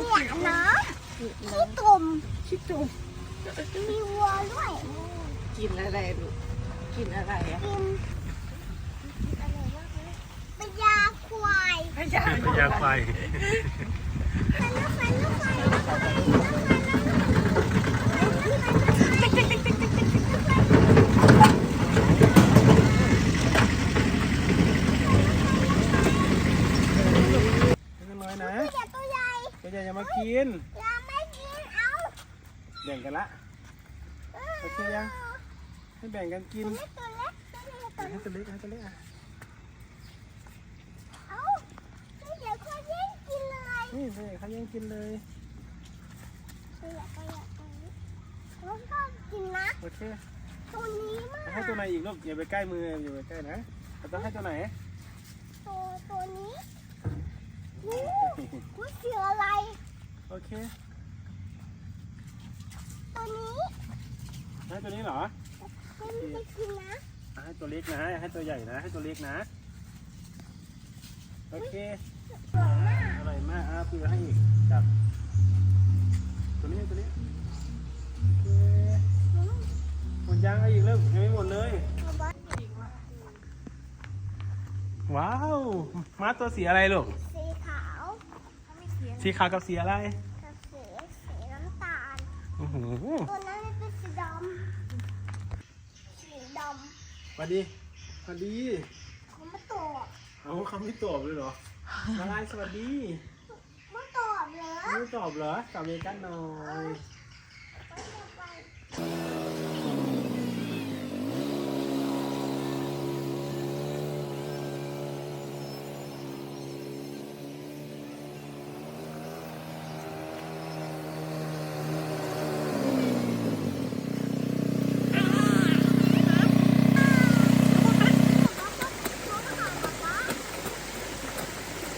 ขี้ตุ่มชิจุ่มมีวัวด้วยกินอะไรลูกกินอะไรอะกินอะไรวะเป็นยาควายไม่ใช่เป็นยาควายไปลูกไปลูกไปลูกไปไม่น้อยนะ อย่า ตัวใหญ่เดี๋ยวจะมากินอย่าไม่กินเอาแบ่งกันละโอเคยังให้แบ่งกันกินเล็กตัวเล็กตัวเล็กตัวให้ตัวเล็กให้ตัวเล็กอะเอาเดี๋ยวคนแย่งกินเลยนี่ตัวใหญ่เขายังกินเลยตัวใหญ่ตัวใหญ่ตัวนี้แล้วก็กินนะโอเคตัวนี้มากให้ตัวไหนอีกลูกอย่าไปใกล้มืออย่าไปใกล้นะเราต้องให้ตัวไหนตัวตัวนี้อู้หูเสืออะไร โอเค ตัวนี้ให้ตัวนี้เหรอไม่ได้กินนะอะให้ตัวเล็กนะ ให้ตัวใหญ่นะ ให้ตัวเล็กนะ โอเคสวยมากอร่อยมากอะเปลือให้อีกจับ ตัวนี้ตัวนี้ โอเคอืมหมดยังเอาอีกเริ่มยังไม่หมดเลยเอาไว้ว้าวม้าตัวสีอะไรลูกสีขาว สีขาวกับสีอะไรกับสีสีน้ำตาล โอ้โหตัวนั้นเป็นสีดำสีดสวัสดีสวัสดีำเขามาตอบเอาเขาไม่ตอบเลยเหรอมาลายสวัสดีมาตอบเหรอไม่ตอบเหรอตอบเมกันหน่อย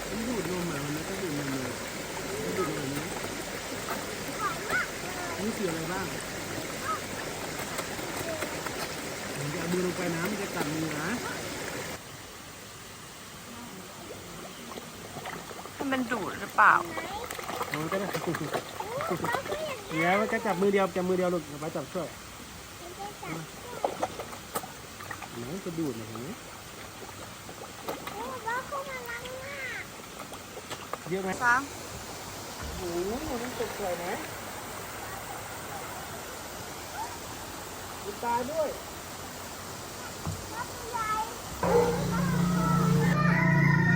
มันดูดนมอะมันไม่ต้องดูดนมเลยมันดูดนมนี้ นี่สีอะไรบ้างผมจะเอามือลงไปนะมันจะกัดมือนะมันดูดหรือเปล่ามันก็ได้เดี๋ยวมันก็จับมือเดียวจับมือเดียวลูกเดี๋ยวป้าจับช่วยไหนจะดูดนะเห็นไหมเยอะไหมฟังโอ้โหมันสดสวยนะ มีตาด้วย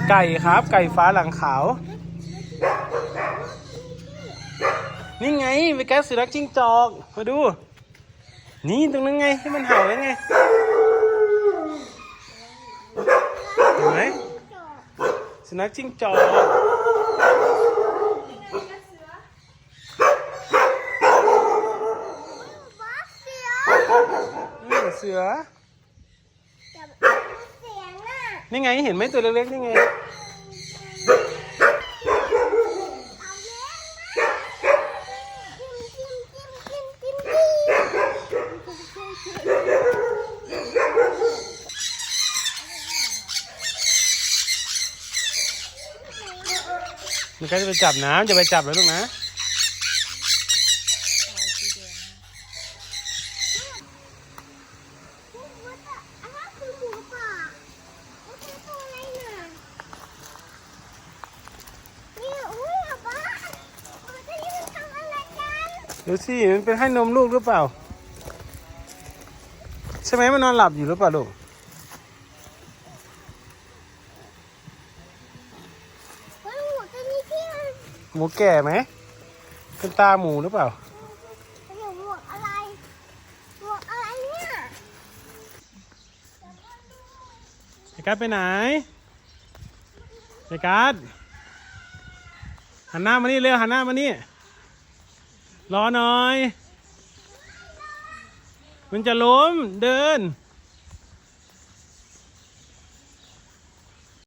ไก่ครับ ไก่ฟ้าหลังขาว นี่ไงไปแก๊สสุนัขจิ้งจอก มาดู นี่ตรงนั้นไงที่มันเห่ายังไงเห็นไหมสุนัขจิ้งจอก อืมเสือนี่ไงเห็นไหมตัวเล็กๆนี่ไงมันก็จะไปจับน้ำจะไปจับแล้วลูกนะ ดูสิมันเป็นให้นมลูกหรือเปล่า ใช่ไหมมันนอนหลับอยู่หรือเปล่าลูกหมูแก่ไหมเป็นตาหมูหรือเปล่าหมวกอะไรหมวกอะไรเนี่ยไอ้การ์ดไปไหนไอ้การ์ดหันหน้ามานี่เร็วหันหน้ามานี่ รอหน่อย มันจะล้มเดิน